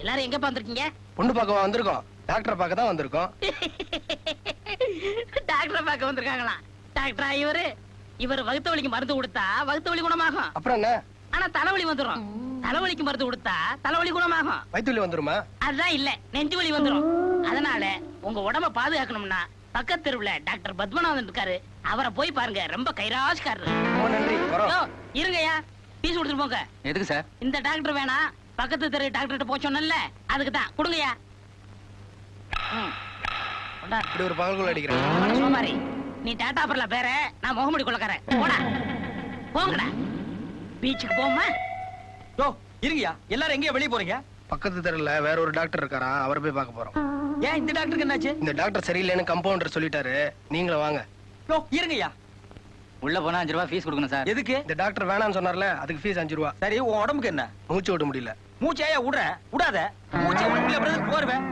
எல்லாரும் எங்க வந்திருக்கீங்க பொண்ணு பார்க்க வந்திருக்கோம். டாக்டரை பார்க்க தான் வந்திருக்கோம். டாக்டரை பார்க்க வந்திருக்காங்களாம் டாக்டரா இவரு. இவர் வகுத்த வலிக்கு மருந்து கொடுத்தா வகுத்த வலி குணமாகும். அப்புறம் என்ன? ஆனா தலைவலி வந்துரும். தலைவலிக்கு மருந்து கொடுத்தா தலைவலி குணமாகும். வயிற்றுவலி வந்துருமா? அதுதான் இல்ல நெஞ்சு வலி வந்துரும். அதனால உங்க உடம்ப பாதுகாக்கணும்னா பக்கத்து தெருவுல டாக்டர் பத்மநாதன் இருக்காரு. அவரை போய் பாருங்க. ரொம்ப யோ, இருங்கய்யா. பீஸ் கொடுத்துட்டு போங்க. எதுக்கு சார்? இந்த டாக்டர் வேணாம். பக்கத்து தெரு டாக்டர்கிட்ட போக சொன்னேன்ல அதுக்கு தான். கொண்டா. இப்படி ஒரு பகல்குள்ள அடிக்கிறேன். சோமாரி நீ டாடா பரல பேர நான் முகமடி கொள்ளக்காரன். போடா. போங்கடா. பீச்சுக்கு போமா யோ இருங்கயா எல்லாரும் எங்கேயா வெளிய போறீங்க? பக்கத்து தெருல வேற ஒரு டாக்டர் இருக்காரா அவரை போய் பார்க்க போறோம். ஏன் இந்த டாக்டருக்கு என்னாச்சு? இந்த டாக்டர் சரியில்லைன்னு கம்பவுண்டர் சொல்லிட்டாரு. நீங்களும் வாங்க. யோ இருங்கயா உள்ள போனா அஞ்சு ரூபாய் ஃபீஸ் கொடுக்கணும் சார். எதுக்கு? இந்த டாக்டர் வேணாம்னு சொன்னார்ல அதுக்கு ஃபீஸ் அஞ்சு ரூபா. சரி உன் உடம்புக்கு என்ன? மூச்சு விட முடியல. மூச்சையா விடுற? விடாத. மூச்சை விட போருவேன்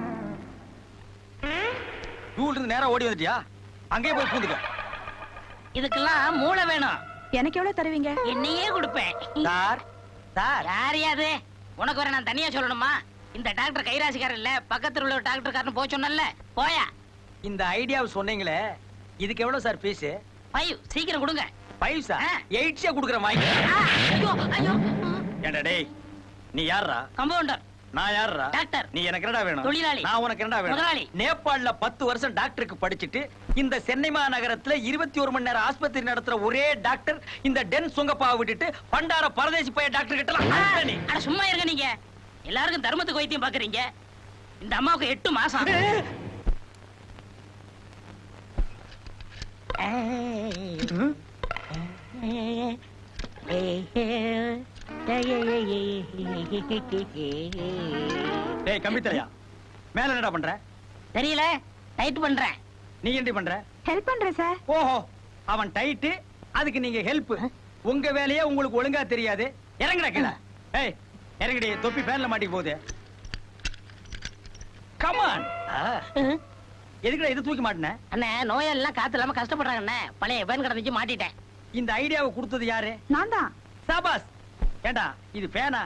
ரூல் இருந்து நேரா ஓடி வந்துட்டியா? அங்கேயே போய் பூந்துக்க. இதுக்கெல்லாம் மூளை வேணும். எனக்கு எவ்வளவு தருவீங்க? என்னையே கொடுப்பேன். Sir sir. யாரையாது உனக்கு வர நான் தனியா சொல்லணுமா? இந்த டாக்டர் கைராசிக்காரர் இல்ல பக்கத்துல உள்ள டாக்டர் காரன் போக சொன்னல போயா. இந்த ஐடியாவை சொன்னீங்களே இதுக்கு எவ்வளவு சார் ஃபீஸ் ஃபைவ் சீக்கிரம் கொடுங்க. Five sir. எயிட்ஸே கொடுக்குற வாங்கி ஆ, ஐயோ ஐயோ. ஏண்டா டேய் நீ யாரா கம்பவுண்டர். நான் யாருடா டாக்டர். நீ எனக்கு என்னடா வேணும்? தொழிலாளி. நான் உனக்கு என்னடா வேணும்? முதலாளி. நேபாள்ல பத்து வருஷம் டாக்டருக்கு படிச்சிட்டு இந்த சென்னை மாநகரத்துல இருபத்தி ஒரு மணி நேரம் ஆஸ்பத்திரி நடத்துற ஒரே டாக்டர் இந்த டென் சுங்கப்பாவை விட்டுட்டு பண்டார பரதேசி பைய டாக்டர் கிட்ட அட சும்மா இருங்க நீங்க. எல்லாருக்கும் தர்மத்துக்கு வைத்தியம் பாக்குறீங்க. இந்த அம்மாவுக்கு எட்டு மாசம். டேய் கம்பி தலையா மேல என்னடா பண்ற? தெரியல. டைட் பண்றேன். நீ என்ன பண்ற? ஹெல்ப் பண்றேன் சார் ஓஹோ அவன் டைட்டு அதுக்கு நீங்க ஹெல்ப் உங்க வேலையே உங்களுக்கு ஒழுங்கா தெரியாது. இறங்குடா கீழே. ஏய் இறங்குடி தொப்பி ஃபேன்ல மாட்டி போகுது. கமான் எதுக்குடா இது தூக்கி மாட்டின? அண்ணே நோயெல்லாம் காத்து இல்லாம கஷ்டப்படுறாங்க அண்ணே பழைய பேன் கடந்துச்சு மாட்டிட்டேன். இந்த ஐடியாவை கொடுத்தது யாரு? நான் தான். சாபாஸ். ஏண்டா இது பேனா?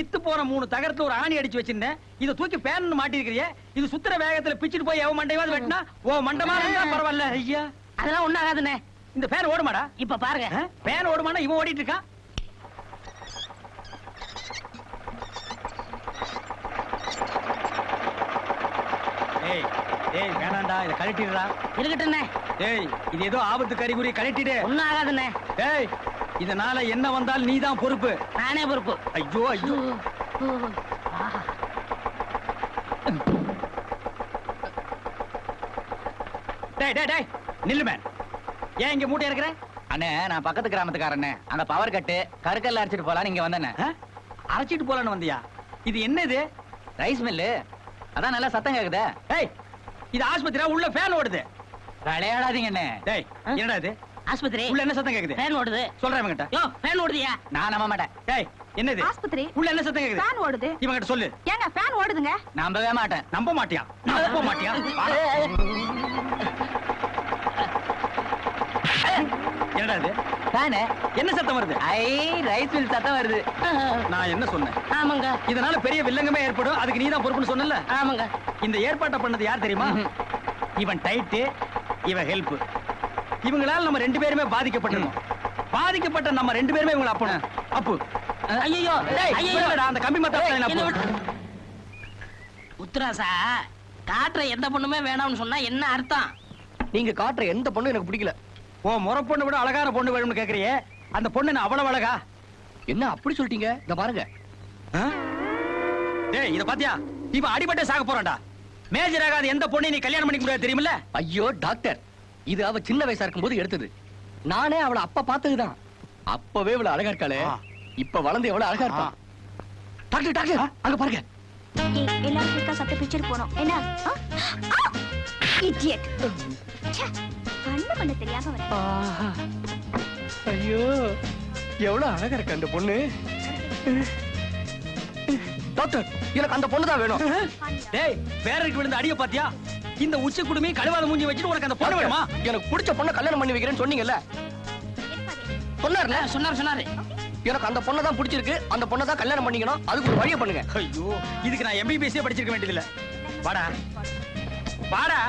இத்து போன மூணு தகரத்துல ஒரு ஆணி அடிச்சு வச்சிருந்தேன். இத தூக்கி பேன் மாட்டி இருக்கிறியே இது சுத்துற வேகத்துல பிச்சிட்டு போய் எவன் மண்டையாவது வெட்டினா ஓ மண்டமா இருந்தா பரவாயில்ல ஐயா. அதெல்லாம் ஒண்ணும் ஆகாதுண்ணே. இந்த பேன் ஓடுமாடா? இப்ப பாருங்க? பேன் ஓடுமானா இவன் ஓடிட்டு இருக்கான் ஏய் ஏய் வேணாம்டா இத கழட்டிடுறா. இருக்கட்டுண்ணே ஏய் இது ஏதோ ஆபத்து கறிகுறி கழட்டிடு. ஒண்ணும் ஆகாதுண்ணே. ஏய் இதனால என்ன வந்தால் நீதான் பொறுப்பு. நானே பொறுப்பு. ஐயோ ஐயோ. டேய் டேய் டேய் நில்லு மேன் ஏன் இங்க மூட்டை இருக்கிற? அண்ணே நான் பக்கத்து கிராமத்துக்காரண்ணே. அங்க பவர் கட்டு கருக்கல்ல அடிச்சிட்டு போலாம் நீங்க வந்தண்ணே. அரைச்சிட்டு போலான்னு வந்தியா? இது என்ன இது ரைஸ் மில்லு அதான் நல்லா சத்தம் கேக்குதே. ஏய் இது ஆஸ்பத்திரியா? உள்ள ஃபேன் ஓடுது. விளையாடாதீங்க அண்ணே டேய்? என்னடா இது? ஆஸ்பத்திரி. உள்ள என்ன சத்தம் கேக்குது? ஃபேன் ஓடுது. சொல்றேன் இவங்கிட்ட. யோ ஃபேன் ஓடுதியா? நான் நம்ப மாட்டேன். டேய் என்னது? ஆஸ்பத்திரி. உள்ள என்ன சத்தம் கேக்குது? ஃபேன் ஓடுது. இவங்கிட்ட சொல்லு. ஏங்க ஃபேன் ஓடுதுங்க? நம்பவே மாட்டேன். நம்ப மாட்டியா? நம்ப மாட்டியா. என்னடா இது? ஃபேனு என்ன சத்தம் வருது? ஐ ரைஸ் மில் சத்தம் வருது. நான் என்ன சொன்னேன்? ஆமாங்க. இதனால பெரிய வில்லங்கமே ஏற்படும். அதுக்கு நீதான் பொறுப்புன்னு சொன்னல ஆமாங்க. இந்த ஏற்பாட்டை பண்ணது யார் தெரியுமா? இவன் டைட்டு இவன் ஹெல்ப். இவங்களால நம்ம ரெண்டு பேருமே பாதிக்கப்பட்டிருக்கோம் பாதிக்கப்பட்ட நம்ம ரெண்டு பேருமே இவங்களை அப்பணும். அப்பு. ஐயோ ஐயோ அந்த கம்பி? விட்டு- உத்தராசா காட்டுற எந்த பொண்ணுமே வேணாம்னு சொன்னா என்ன அர்த்தம்? நீங்க காட்டுற எந்த பொண்ணும் எனக்கு பிடிக்கல. ஓ முறை பொண்ணு விட அழகான பொண்ணு வேணும்னு கேக்குறியே. அந்த பொண்ணு என்ன அவ்வளவு அழகா? என்ன அப்படி சொல்லிட்டீங்க? இத பாருங்க? டேய் இத பாத்தியா? இவன் அடிபட்டே சாக போறான்டா. மேஜர் ஆகாத எந்த பொண்ணை நீ கல்யாணம் பண்ணிக்க முடியாது தெரியுமில்ல? ஐயோ டாக்டர். இது அவ சின்ன வயசா இருக்கும்போது எடுத்தது. நானே அவளை அப்ப பார்த்ததுதான். அப்பவே இவ்வளவு அழகா இருக்காளே. இப்ப வளர்ந்து எவ்வளவு அழகா இருப்பா. டாக்டர் டாக்டர் அங்க பாருங்க. ஏய், எல்லாரும் சத்த பிக்சர் போனோம். என்ன? இடியட் கண்ணு பண்ண தெரியாம வர ஆஹா. ஐயோ எவ்வளவு அழகா இருக்கு அந்த பொண்ணு. டாக்டர் எனக்கு அந்த பொண்ணு தான் வேணும் டேய் பேரருக்கு விழுந்த அடிய பாத்தியா? இந்த உச்சி குடுமி கழுவாத மூஞ்சி வச்சுட்டு உனக்கு அந்த பொண்ணு வேணுமா? எனக்கு பிடிச்ச பொண்ணை கல்யாணம் பண்ணி வைக்கிறேன்னு சொன்னீங்கல்ல. சொன்னார்ல? சொன்னாரு சொன்னாரு. எனக்கு அந்த பொண்ணை தான் பிடிச்சிருக்கு. அந்த பொண்ணை தான் கல்யாணம் பண்ணிக்கணும். அதுக்கு ஒரு வழியை பண்ணுங்க. ஐயோ இதுக்கு நான் எம்பிபிஎஸ்ஸே படிச்சிருக்க வேண்டியதில்ல. வாடா. வாடா.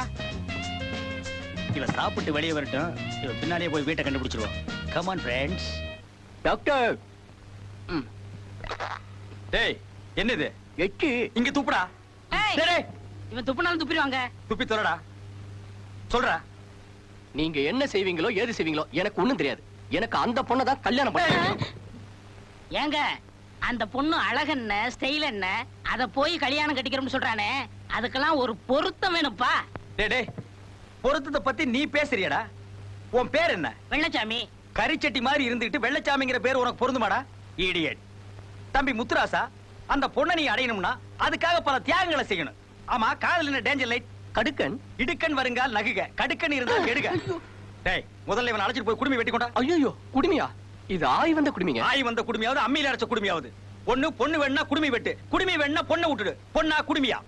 இவ சாப்பிட்டு வெளியே வரட்டும். இவ பின்னாடியே போய் வீட்டை கண்டுபிடிச்சிருவோம் கமான் ஃப்ரெண்ட்ஸ் டாக்டர் டேய் என்னது? எட்டு இங்க துப்புடா. ஏய், டேய், டேய், இவன் துப்புனாலும் துப்பிடுவாங்க. துப்பி தொலைடா. சொல்றா. நீங்க என்ன செய்வீங்களோ ஏது செய்வீங்களோ எனக்கு ஒண்ணும் தெரியாது. எனக்கு அந்த பொண்ணை தான் கல்யாணம் பண்ணி ஏங்க அந்த பொண்ணு அழகென்ன ஸ்டைல் என்ன அத போய் கல்யாணம் கட்டிக்கிறோம்னு சொல்றானே அதுக்கெல்லாம் ஒரு பொருத்தம் வேணும்ப்பா. டேய் டேய். பொருத்தத்தை பத்தி நீ பேசுறியடா. உன் பேர் என்ன? வெள்ளச்சாமி. கரிச்சட்டி மாதிரி இருந்துட்டு வெள்ளச்சாமிங்கிற பேர் உனக்கு பொருந்துமாடா? இடியட் தம்பி முத்துராசா அந்த பொண்ணை நீ அடையணும்னா அதுக்காக பல தியாகங்களை செய்யணும். ஆமா காதல் என்ன டேஞ்சர் லைட் கடுக்கன்? இடுக்கன் வருங்கால் நகுக. கடுக்கன் இருந்தா கெடுக. டேய் முதல்ல இவன் அழைச்சிட்டு போய் குடுமி வெட்டி கொண்டா. ஐயோ குடுமியா? இது ஆய் வந்த குடுமிங்க. ஆய் வந்த குடுமியாவது அம்மியில அரைச்ச குடுமியாவது. பொண்ணு பொண்ணு வேணா குடுமி வெட்டு. குடுமி வேணா பொண்ணை விட்டுடு. பொண்ணா குடுமியா?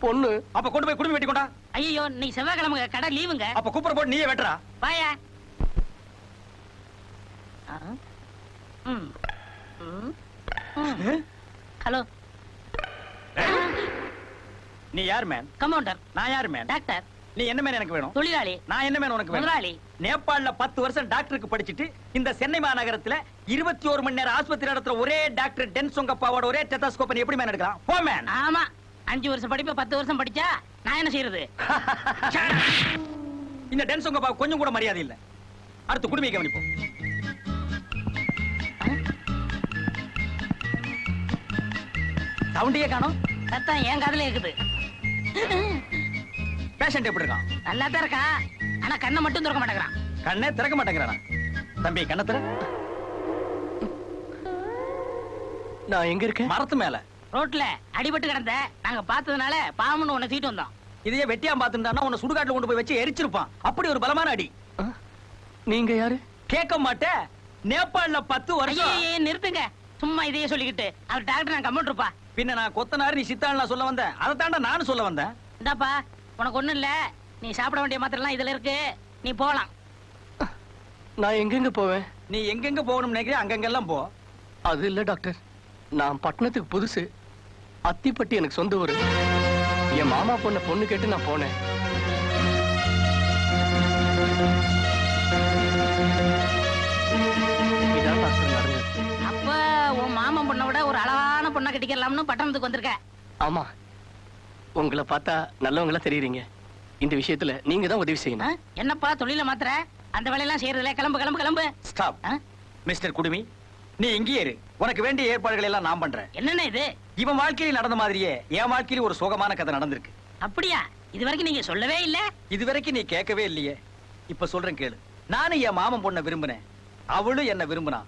பொண்ணு. அப்ப கொண்டு போய் குடுமி வெட்டி கொண்டா ஐயோ நீ செவ்வாய்க்கிழமை கடை லீவுங்க அப்ப கூப்பிட போட்டு நீயே வெட்டுறா. வாயா. ஹலோ. நீ யார் மேன் கம்பவுண்டர் நான் யார் மேன் டாக்டர் நீ என்ன மேன் எனக்கு வேணும்? தொழிலாளி. நான் என்ன மேன் உனக்கு முதலாளி. நேபாள்ல பத்து வருஷம் டாக்டருக்கு படிச்சுட்டு இந்த சென்னை மாநகரத்துல இருபத்தி ஒரு மணி நேரம் ஆஸ்பத்திரி நடத்துற ஒரே டாக்டர் டென் சொங்கப்பாவோட ஒரே டெத்தாஸ்கோப் எப்படி மேன் எடுக்கலாம் போ மேன் ஆமா. அஞ்சு வருஷம் படிப்பு பத்து வருஷம் படிச்சா நான் என்ன செய்யறது? இந்த டென் சொங்கப்பா கொஞ்சம் கூட மரியாதை இல்ல. அடுத்து குடுமையை கவனிப்போம். சவுண்டியே காணோம். சத்தம் என் காதுல இருக்குது. பேஷண்ட் எப்படி இருக்கான்? நல்லா தான் இருக்கான். ஆனா கண்ணை மட்டும் திறக்க மாட்டேங்கிறான். கண்ணே திறக்க மாட்டேங்கிறானா? தம்பி கண்ணை திற. நான் எங்க இருக்கேன்? மரத்து மேல. ரோட்ல அடிபட்டு கிடந்த நாங்க பார்த்ததுனால பாவம்னு உன்னை சீட்டு வந்தோம். இதையே வெட்டியா பாத்துட்டானா உன்னை சுடுகாட்டுல கொண்டு போய் வச்சு எரிச்சிருப்பான். அப்படி ஒரு பலமான அடி? நீங்க யாரு? கேட்க மாட்டே. நேபாள்ல பத்து வருஷம். நிறுத்துங்க. சும்மா இதையே சொல்லிக்கிட்டு. அவர் டாக்டர் நான் கம்ப்யூட்டர்ப்பா பின்ன நான் கொத்தனார் நீ சித்தாள் நான் சொல்ல வந்தேன். அதை தாண்டா நானும் சொல்ல வந்தேன். இந்தாப்பா உனக்கு ஒண்ணும் இல்ல. நீ சாப்பிட வேண்டிய மாத்திரலாம் இதுல இருக்கு. நீ போலாம். நான் எங்கெங்க போவேன்? நீ எங்கெங்க போகணும்னு நினைக்கிறேன் அங்கங்கெல்லாம் போ. அது இல்ல டாக்டர் நான் பட்டணத்துக்கு புதுசு. அத்திப்பட்டி எனக்கு சொந்த ஊரு. என் மாமா பொண்ண பொண்ணு கேட்டு நான் போனேன். இதான் டாக்டர் நடந்தது அப்ப உன் மாமன் பொண்ணை விட ஒரு அழகான பொண்ணை கட்டிக்கலாம்னு பட்டணத்துக்கு வந்திருக்க. ஆமா. உங்களை பார்த்தா நல்லவங்களா தெரியுறீங்க. இந்த விஷயத்துல நீங்க தான் உதவி? செய்யணும். என்னப்பா தொழில மாத்திர அந்த வேலையெல்லாம் செய்யறதுல கிளம்பு கிளம்பு கிளம்பு. ஸ்டாப் ஆ? மிஸ்டர் குடுமி நீ இங்கேயே இரு. உனக்கு வேண்டிய ஏற்பாடுகள் எல்லாம் நான் பண்றேன். என்னண்ணே இது? இவன் வாழ்க்கையில் நடந்த மாதிரியே என் வாழ்க்கையில ஒரு சோகமான கதை நடந்திருக்கு. அப்படியா? இது வரைக்கும் நீங்க சொல்லவே இல்ல. இதுவரைக்கும் நீ கேட்கவே இல்லையே. இப்ப சொல்றேன் கேளு. நானும் என் மாமன் பொண்ணை விரும்பினேன். அவளும் என்ன விரும்பினா.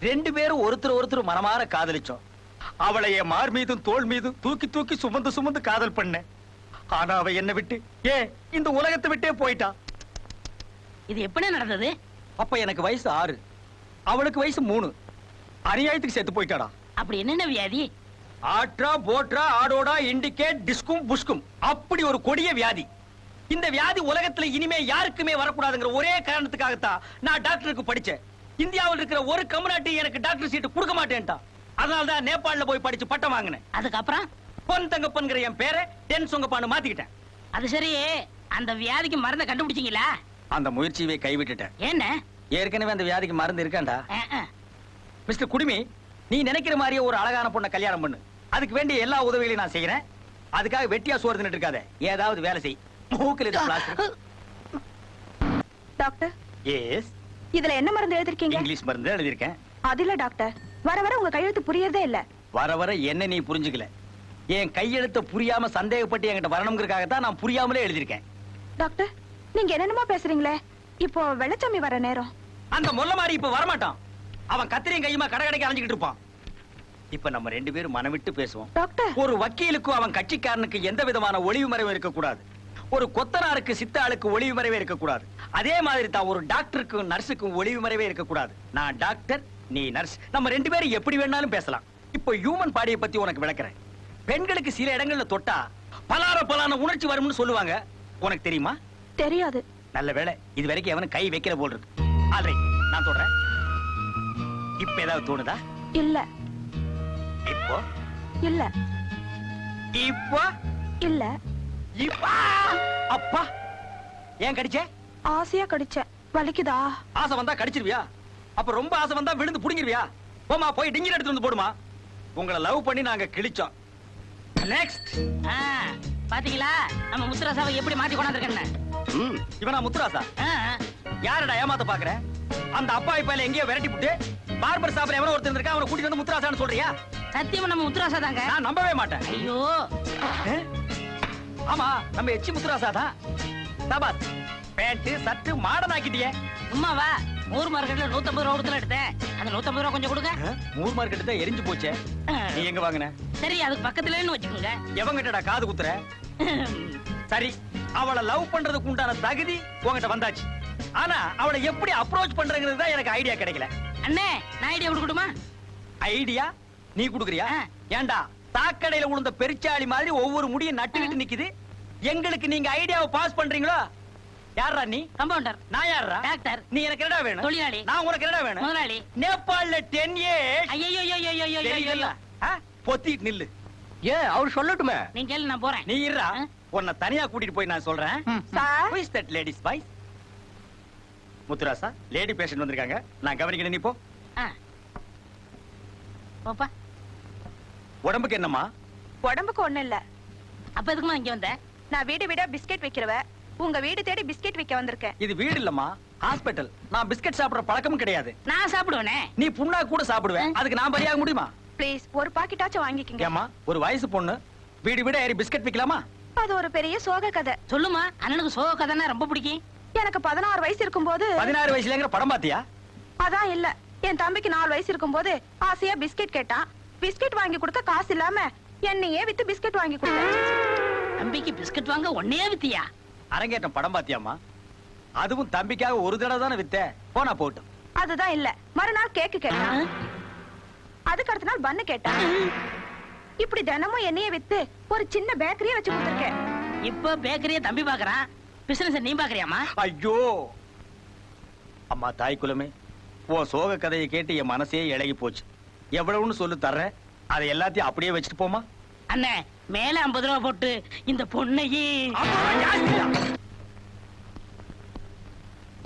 ரெண்டு பேரும் ஒருத்தர் ஒருத்தர் மனமாற காதலிச்சோம். அவளை என் மார் மீதும் தோள் மீதும் தூக்கி தூக்கி சுமந்து சுமந்து காதல் பண்ணேன். ஆனா அவ என்ன விட்டு ஏ இந்த உலகத்தை விட்டே போயிட்டா? இது எப்படி நடந்தது? அப்ப எனக்கு வயசு ஆறு. அவளுக்கு வயசு மூணு. அநியாயத்துக்கு செத்து போயிட்டாடா. அப்படி என்னென்ன வியாதி ஆட்ரா போட்ரா ஆடோடா இண்டிகேட் டிஸ்கும் புஷ்கும் அப்படி ஒரு கொடிய வியாதி. இந்த வியாதி உலகத்துல இனிமே யாருக்குமே வரக்கூடாதுங்கிற ஒரே காரணத்துக்காகத்தான் நான் டாக்டருக்கு படிச்சேன். இந்தியாவில் இருக்கிற ஒரு கம்யூனிட்டி எனக்கு டாக்டர் சீட்டு கொடுக்க மாட்டேன்ட்டா. அதனால தான் நேபாள்ல போய் படிச்சு பட்டம் வாங்கினேன். அதுக்கப்புறம்? பொன் தங்கப்பன்கிற என் பேரை டென் சொங்கப்பான்னு மாத்திக்கிட்டேன். அது சரி அந்த வியாதிக்கு மருந்தை கண்டுபிடிச்சீங்களா? அந்த முயற்சியவே கைவிட்டுட்டேன். என்ன? ஏற்கனவே அந்த வியாதிக்கு மருந்து இருக்காண்டா. மிஸ்டர் குடுமி நீ நினைக்கிற மாதிரியே ஒரு அழகான பொண்ணை கல்யாணம் பண்ணு. அதுக்கு வேண்டிய எல்லா உதவிகளையும் நான் செய்யறேன். அதுக்காக வெட்டியா சோறு தின்னுட்டு இருக்காத. ஏதாவது வேலை செய். மூக்கில் டாக்டர்? எஸ் இதுல என்ன மருந்து எழுதிருக்கீங்க? இங்கிலீஷ் மருந்து எழுதியிருக்கேன். அது இல்ல டாக்டர். வர வர உங்க கையெழுத்து புரியறதே இல்ல. வர வர என்ன நீ புரிஞ்சுக்கல. என் கையெழுத்த புரியாம சந்தேகப்பட்டு என்கிட்ட வரணுங்கிறதுக்காக தான் நான் புரியாமலே எழுதியிருக்கேன். டாக்டர் நீங்க என்னென்னமோ பேசுறீங்களே. இப்போ வெள்ளச்சாமி வர நேரம். அந்த மொல்ல மாதிரி இப்ப வரமாட்டான். அவன் கத்திரியும் கையுமா கடை கடைக்கு அலைஞ்சுக்கிட்டு இருப்பான். இப்ப நம்ம ரெண்டு பேரும் மனம் விட்டு பேசுவோம். ஒரு வக்கீலுக்கும் அவன் கட்சிக்காரனுக்கு எந்த விதமான ஒளிவு மறைவும் இருக்கக்கூடாது. ஒரு கொத்தனாருக்கு சித்தாளுக்கு ஒளிவு மறைவே இருக்கக்கூடாது. அதே மாதிரி தான் ஒரு டாக்டருக்கும் நர்ஸுக்கும் ஒளிவு மறைவே இருக்கக்கூடாது. நான் டாக்டர் நீ நர்ஸ். நம்ம ரெண்டு பேரும் எப்படி வேணாலும் பேசலாம். இப்போ ஹியூமன் பாடியை பத்தி உனக்கு விளக்குறேன். பெண்களுக்கு சில இடங்கள்ல தொட்டா பலார பலான உணர்ச்சி வரும்னு சொல்லுவாங்க. உனக்கு தெரியுமா? தெரியாது. நல்ல வேளை இது வரைக்கும் எவனும் கை வைக்கிற போல் இருக்கு. ஆல்ரைட் நான் சொல்றேன் இப்ப ஏதாவது தோணுதா? இல்ல. இப்போ? இல்ல. இப்போ? இல்ல. இப்ப? அப்பா! ஏன் கடிச்சே? ஆசையா கடிச்சேன் வலிக்குதா? ஆசை வந்தா கடிச்சிருவியா? அப்ப ரொம்ப ஆசை வந்தா விழுந்து புடுங்கிருவியா? போமா போய் டிங்கில் எடுத்து வந்து போடுமா. உங்களை லவ் பண்ணி நாங்க கிழிச்சோம். நெக்ஸ்ட் ஆ, பாத்தீங்களா? நம்ம முத்துராசாவை எப்படி மாட்டி கொண்டாந்துருக்கேன்னு. ம் இவனா முத்துராசா? ஆ, யாரடா ஏமாத்த பாக்குற? அந்த அப்பா இப்ப எங்கேயோ விரட்டி விட்டு பார்பர் சாப்பிட எவனோ ஒருத்தர் இருக்கா அவனை கூட்டிட்டு வந்து முத்துராசான்னு சொல்றியா? சத்தியமா நம்ம முத்துராசா தாங்க நான் நம்பவே மாட்டேன். ஐயோ? ஆமா நம்ம எச்சி முத்துராசா தான். சபாஸ் பேண்ட் சட்டு மாடர்ன் ஆக்கிட்டியே. சும்மாவா? ஊர் மார்க்கெட்ல நூத்தம்பது ரூபா கொடுத்துல எடுத்தேன். அந்த நூத்தம்பது ரூபா கொஞ்சம் கொடுங்க. மூர் மார்க்கெட்டு தான் எரிஞ்சு போச்சே. நீ எங்க வாங்கின? சரி அதுக்கு பக்கத்துலன்னு வச்சுக்கோங்க. எவங்கிட்டடா காது குத்துற? சரி அவளை லவ் பண்றதுக்கு உண்டான தகுதி உன்கிட்ட வந்தாச்சு. ஆனா அவளை எப்படி அப்ரோச் பண்றங்கிறது தான் எனக்கு ஐடியா கிடைக்கல. அண்ணே நான் ஐடியா கொடுக்கட்டுமா? ஐடியா நீ குடுக்குறியா. ஏன்டா சாக்கடையில விழுந்த பெருச்சாளி மாதிரி ஒவ்வொரு முடியும் நட்டுக்கிட்டு நிக்குது. எங்களுக்கு நீங்க ஐடியாவை பாஸ் பண்றீங்களோ? யாரா நீ? கம்பவுண்டர் நான் யாரா டாக்டர் நீ எனக்கு என்னடா வேணும்? தொழிலாளி. நான் உனக்கு என்னடா வேணும்? முதலாளி. நேபாள்ல டென் இயர்ஸ் ஐயோ பொத்திட்டு நில்லு. ஏன் அவர் சொல்லட்டுமே. நீங்க கேளு நான் போறேன். நீ இருடா? உன்னை தனியா கூட்டிட்டு போய் நான் சொல்றேன். Sir Who is that ladies boys? Muthurasa lady patient வந்திருக்காங்க. நான் கவனிக்கிறேன் நீ போ. போப்பா. உடம்புக்கு என்னம்மா? உடம்புக்கு ஒண்ணு இல்ல. அப்ப எதுக்குமா இங்க வந்த? நான் வீடு வீடா பிஸ்கெட் வைக்கிறவ. உங்க வீடு தேடி பிஸ்கெட் வைக்க வந்திருக்கேன். இது வீடு இல்லம்மா ஹாஸ்பிடல் நான் பிஸ்கட் சாப்பிடுற பழக்கமும் கிடையாது. நான் சாப்பிடுவேனே? நீ புண்ணா கூட சாப்பிடுவேன். அதுக்கு நான் பலியாக முடியுமா? ப்ளீஸ் ஒரு பாக்கெட்டாச்சும் வாங்கிக்கங்க. ஏம்மா ஒரு வயசு பொண்ணு வீடு வீட ஏறி பிஸ்கட் விக்கலாமா? அது ஒரு பெரிய சோக கதை. சொல்லுமா அண்ணனுக்கு சோக கதைன்னா ரொம்ப பிடிக்கும். எனக்கு பதினாறு வயசு இருக்கும்போது பதினாறு வயசுலங்கிற படம் பாத்தியா? அதான் இல்ல. என் தம்பிக்கு நாலு வயசு இருக்கும்போது ஆசையா பிஸ்கெட் கேட்டான். பிஸ்கெட் வாங்கி கொடுக்க காசு இல்லாம என்னையே வித்து பிஸ்கெட் வாங்கி கொடுத்தேன். தம்பிக்கு பிஸ்கட் வாங்க ஒன்னே வித்தியா? அரங்கேற்றம் படம் பாத்தியாம்மா? அதுவும் தம்பிக்காக ஒரு தடவை தானே வித்த போனா போட்டும். அதுதான் இல்ல. மறுநாள் கேக்கு கேட்டான். அதுக்கு அடுத்த நாள் பண்ணு கேட்டான். இப்படி தினமும் என்னைய வித்து ஒரு சின்ன பேக்கரியே வச்சு கொடுத்துருக்கேன். இப்ப பேக்கரிய தம்பி பாக்குறான். பிசினஸ் நீ பாக்குறியாமா ஐயோ! அம்மா தாய் குலமே உன் சோக கதையை கேட்டு என் மனசே இழகி போச்சு. எவ்வளவுன்னு சொல்லு தர்றேன். அதை எல்லாத்தையும் அப்படியே வச்சுட்டு போமா அண்ணே மேல ஐம்பது ரூபா போட்டு இந்த பொண்ணையே.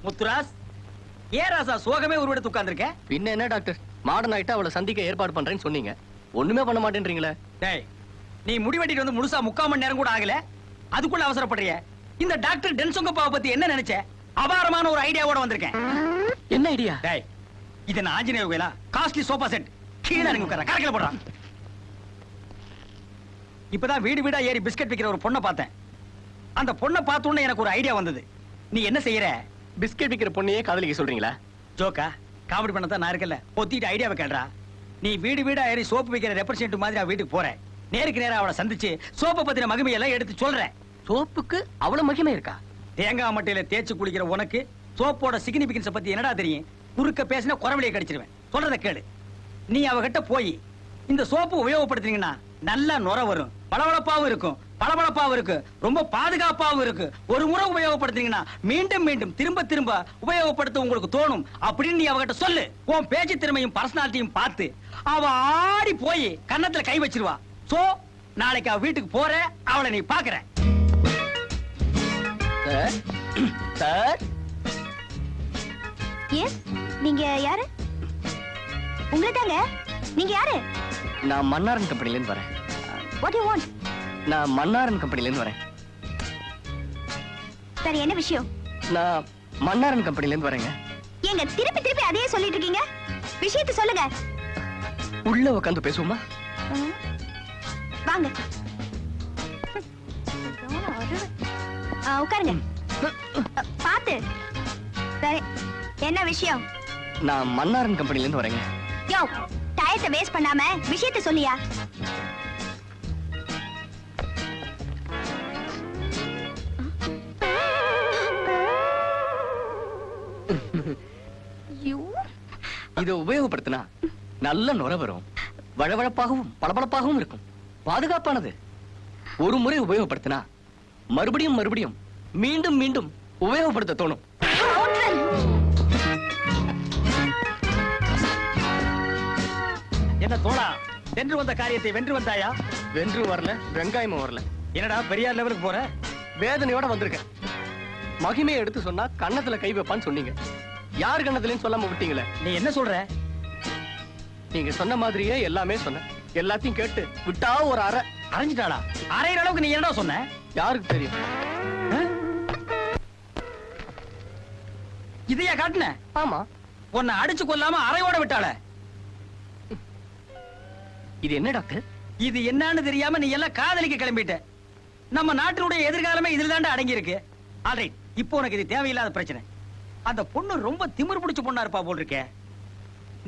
முத்துராஸ் ஏ ராசா சோகமே ஒரு இடத்து உட்கார்ந்திருக்க? பின்ன என்ன டாக்டர்? மாடர்ன் ஆயிட்டா அவளை சந்திக்க ஏற்பாடு பண்றேன்னு சொன்னீங்க. ஒண்ணுமே பண்ண மாட்டேன்றீங்களே. டேய் நீ முடிவெட்டிட்டு வந்து முழுசா முக்கால் மணி நேரம் கூட ஆகல. அதுக்குள்ள அவசரப்படுறிய? இந்த டாக்டர் டென்சொங்கப்பாவை பத்தி என்ன நினைச்ச? அபாரமான ஒரு ஐடியாவோட வந்திருக்கேன். என்ன ஐடியா? டேய் இது நான் ஆஞ்சநேயர் கோயிலா? Costly sofa set. கீழே இறங்கி உட்கார கரக்கில போடுறான் இப்பதான் வீடு வீடா ஏறி பிஸ்கட் விக்கிற ஒரு பொண்ணை பார்த்தேன். அந்த பொண்ணை பார்த்த உடனே எனக்கு ஒரு ஐடியா வந்தது. நீ என்ன செய்யற? பிஸ்கெட் விக்கிற பொண்ணையே காதலிக்க சொல்றீங்களா? ஜோக்கா காமெடி பண்ண தான் நான் இருக்கல பொத்திட்டு ஐடியாவை கேள்றா. நீ வீடு வீடா ஏறி சோப்பு வைக்கிற ரெப்ரசன்ட் மாதிரி அவ வீட்டுக்கு போறேன் நேருக்கு நேரா அவளை சந்திச்சு சோப்பை பத்தின மகிமையெல்லாம் எடுத்து சொல்றேன் சோப்புக்கு அவ்வளவு மகிமை இருக்கா? தேங்காய் மட்டையில தேய்ச்சி குளிக்கிற உனக்கு சோப்போட சிக்னிபிகன்ஸ பத்தி என்னடா தெரியும்? குறுக்க பேசினா குறவழியை கடிச்சிருவேன். சொல்றத கேளு. நீ அவகிட்ட போய் இந்த சோப்பு உபயோகப்படுத்தினீங்கன்னா நல்லா நுர வரும். பளபளப்பாவும் இருக்கும். பளபளப்பாவும் இருக்கு. ரொம்ப பாதுகாப்பாவும் இருக்கு. ஒரு முறை உபயோகப்படுத்தினீங்கன்னா மீண்டும் மீண்டும் திரும்ப திரும்ப உபயோகப்படுத்த உங்களுக்கு தோணும். அப்படின்னு நீ அவகிட்ட சொல்லு. உன் பேச்சு திறமையும் பர்சனாலிட்டியும் பார்த்து அவ ஆடி போய் கன்னத்துல கை வச்சிருவா. சோ நாளைக்கு அவ வீட்டுக்கு போற அவளை நீ பாக்குற சார் சார் எஸ் நீங்க யாரு? உங்களை தாங்க. நீங்க யாரு? நான் மன்னாரன் கம்பெனில இருந்து வரேன் வாட் யூ வாண்ட் நான் மன்னாரன் கம்பெனில இருந்து வரேன். சரி என்ன விஷயம்? நான் மன்னாரன் கம்பெனில இருந்து வரேங்க. ஏங்க திருப்பி திருப்பி அதையே சொல்லிட்டு இருக்கீங்க? விஷயத்தை சொல்லுங்க. உள்ள உட்காந்து பேசுவோமா. வாங்க. உட்காருங்க. பாத்து. சரி என்ன விஷயம்? நான் மன்னாரன் கம்பெனில இருந்து வரேங்க. யோ டயத்தை வேஸ்ட் பண்ணாம விஷயத்தை சொல்லியா? இதை உபயோகப்படுத்தினா நல்ல நுர வரும். வழவழப்பாகவும் பளபளப்பாகவும் இருக்கும். பாதுகாப்பானது. ஒரு முறை உபயோகப்படுத்தினா மறுபடியும் மறுபடியும் மீண்டும் மீண்டும் உபயோகப்படுத்த தோணும். என்ன தோழா வென்று வந்த காரியத்தை வென்று வந்தாயா? வென்று வரல வெங்காயமும் வரல. என்னடா பெரியார் லெவலுக்கு போற? வேதனையோட வந்திருக்கேன். மகிமையை எடுத்து சொன்னா கன்னத்துல கை வைப்பான்னு சொன்னீங்க. யார் கன்னத்துலயும் சொல்லாம விட்டீங்களே? நீ என்ன சொல்ற? நீங்க சொன்ன மாதிரியே எல்லாமே சொன்னேன். எல்லாத்தையும் கேட்டு விட்டா ஒரு அரை அரைஞ்சிட்டாளா அரைகிற அளவுக்கு நீ என்னடா சொன்ன? யாருக்கு தெரியும்? இதையா காட்டுன? ஆமா. உன்னை அடிச்சு கொல்லாம அரையோட விட்டாள. இது என்ன டாக்டர்? இது என்னன்னு தெரியாம நீ எல்லாம் காதலிக்க கிளம்பிட்ட. நம்ம நாட்டினுடைய எதிர்காலமே இதுல தாண்டா அடங்கி இருக்கு ஆல்ரைட் இப்போ உனக்கு இது தேவையில்லாத பிரச்சனை. அந்த பொண்ணு ரொம்ப திமிரு பிடிச்ச பொண்ணா இருப்பா போல் இருக்கே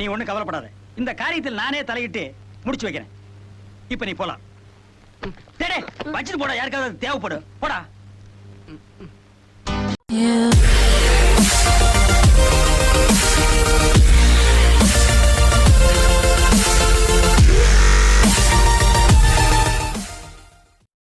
நீ ஒண்ணும் கவலைப்படாத. இந்த காரியத்தில் நானே தலையிட்டு முடிச்சு வைக்கிறேன். இப்ப நீ போலாம். வச்சுட்டு போடா யாருக்காவது தேவைப்படும். போடா. You